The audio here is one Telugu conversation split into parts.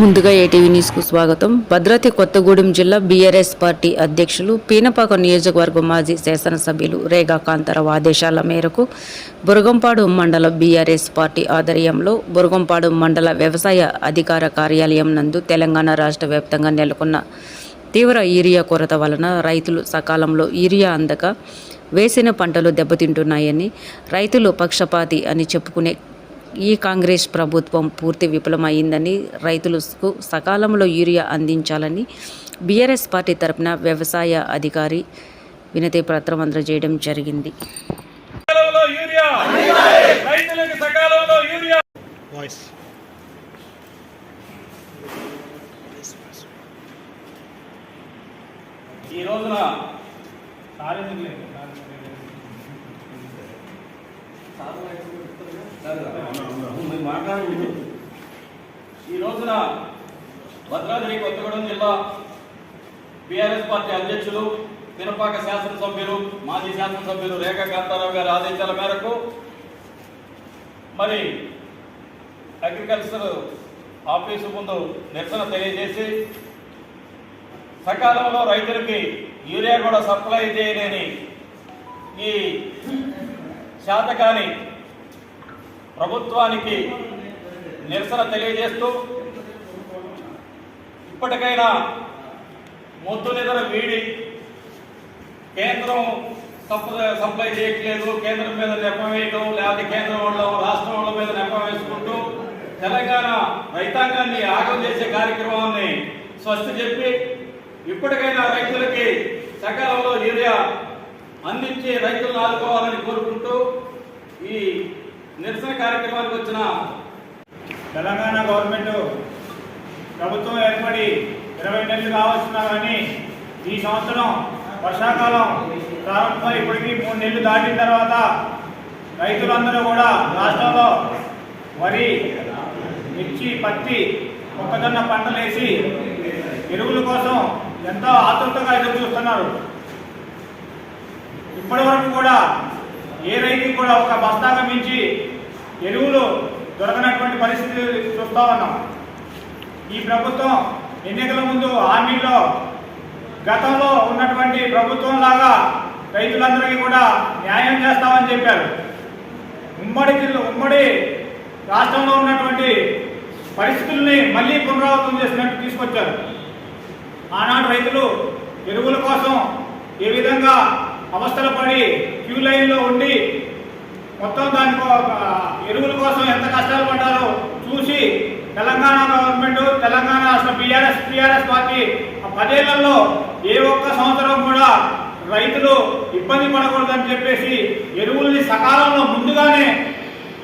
ముందుగా ఏటీవీ న్యూస్కు స్వాగతం. భద్రాద్రి కొత్తగూడెం జిల్లా బీఆర్ఎస్ పార్టీ అధ్యక్షులు పీనపాక నియోజకవర్గ మాజీ శాసనసభ్యులు రేగా కాంతారావు ఆదేశాల మేరకు బురగంపాడు మండల బీఆర్ఎస్ పార్టీ ఆధ్వర్యంలో బురగంపాడు మండల వ్యవసాయ అధికార కార్యాలయం నందు తెలంగాణ రాష్ట్ర వ్యాప్తంగా నెలకొన్న తీవ్ర యూరియా కొరత వలన రైతులు సకాలంలో యూరియా అందక వేసిన పంటలు దెబ్బతింటున్నాయని రైతులు పక్షపాతి అని చెప్పుకునే ఈ కాంగ్రెస్ ప్రభుత్వం పూర్తి విఫలమైందని రైతులకు సకాలంలో యూరియా అందించాలని బీఆర్ఎస్ పార్టీ తరపున వ్యవసాయ అధికారి వినతి పత్రం అందజేయడం జరిగింది. సకాలంలో యూరియా! రైతులకు సకాలంలో ఈ రోజున ఈ రోజున భద్రాద్రి కొత్తగూడెం జిల్లా బీఆర్ఎస్ పార్టీ అధ్యక్షులు పినపాక శాసనసభ్యులు మాజీ శాసనసభ్యులు రేఖా కాంతారావు గారి ఆదేశాల మేరకు మరి అగ్రికల్చర్ ఆఫీసు ముందు నిరసన తెలియజేసి సకాలంలో రైతులకి యూరియా కూడా సప్లై చేయలేని ఈ శాతకాని ప్రభుత్వానికి నిరసన తెలియజేస్తూ ఇప్పటికైనా మొద్దు నిద్ర వీడి కేంద్రం తప్పు సప్లై చేయట్లేదు కేంద్రం మీద నెప్ప వేయటం లేకపోతే కేంద్రం వాళ్ళ రాష్ట్రం వాళ్ళ మీద నెప్ప వేసుకుంటూ తెలంగాణ రైతాంగాన్ని ఆగం చేసే కార్యక్రమాన్ని స్వస్తి చెప్పి ఇప్పటికైనా రైతులకి సకాలంలో యూరియా అందించి రైతులను ఆదుకోవాలని కోరుకుంటూ ఈ నిరసన కార్యక్రమానికి వచ్చిన తెలంగాణ గవర్నమెంట్ ప్రభుత్వం ఏర్పడి ఇరవై నెలలు కావస్తున్నా కానీ ఈ సంవత్సరం వర్షాకాలం ప్రారంభమై ఇప్పటికీ మూడు నెలలు దాటిన తర్వాత రైతులందరూ కూడా రాష్ట్రంలో వరి మిర్చి పత్తి మొక్కజొన్న పంటలేసి ఎరువుల కోసం ఎంతో ఆతృతగా ఎదురు చూస్తున్నారు ఇప్పటి వరకు కూడా ఏ రైతుకి కూడా ఒక బస్తాగా మించి ఎరువులు దొరకనటువంటి పరిస్థితి చూస్తా ఉన్నాం. ఈ ప్రభుత్వం ఎన్నికల ముందు ఆర్మీలో గతంలో ఉన్నటువంటి ప్రభుత్వం లాగా రైతులందరికీ కూడా న్యాయం చేస్తామని చెప్పారు. ఉమ్మడి జిల్లా ఉమ్మడి రాష్ట్రంలో ఉన్నటువంటి పరిస్థితుల్ని మళ్ళీ పునరావృతం చేసినట్టు తీసుకొచ్చారు. ఆనాడు రైతులు ఎరువుల కోసం ఏ విధంగా అవస్థలు పడి క్యూ లైన్ మొత్తం దానికో ఎరువుల కోసం ఎంత కష్టాలు పడ్డారో చూసి తెలంగాణ గవర్నమెంట్ తెలంగాణ రాష్ట్ర బీఆర్ఎస్ టీఆర్ఎస్ పార్టీ ఆ పదేళ్ళలో ఏ ఒక్క సంవత్సరం కూడా రైతులు ఇబ్బంది పడకూడదని చెప్పేసి ఎరువుల్ని సకాలంలో ముందుగానే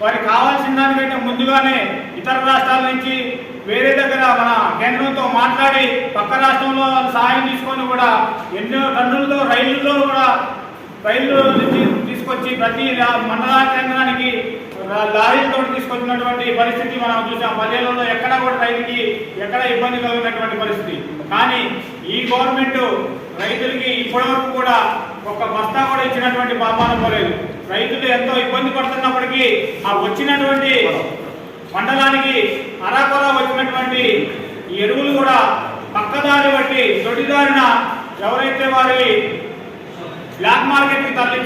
వారికి కావాల్సిన దానికంటే ముందుగానే ఇతర రాష్ట్రాల నుంచి వేరే దగ్గర మన కేంద్రంతో మాట్లాడి పక్క రాష్ట్రంలో వాళ్ళు తీసుకొని కూడా ఎన్నో టన్నులతో రైళ్ళలో కూడా రైలు నుంచి తీసుకొచ్చి ప్రతి మండల కేంద్రానికి లారీలతో తీసుకొచ్చినటువంటి పరిస్థితి మనం చూసాం. పల్లెలలో ఎక్కడ కూడా రైతుకి ఎక్కడ ఇబ్బంది కలిగినటువంటి పరిస్థితి. కానీ ఈ గవర్నమెంట్ రైతులకి ఇప్పటివరకు కూడా ఒక బస్తా కూడా ఇచ్చినటువంటి పాపాన పోలేదు. రైతులు ఎంతో ఇబ్బంది పడుతున్నప్పటికీ ఆ వచ్చినటువంటి మండలానికి అరాకొరా వచ్చినటువంటి ఈ ఎరువులు కూడా పక్కదారి బట్టి తొడిదారిన ఎవరైతే వారి బ్లాక్ మార్కెట్కి తరలి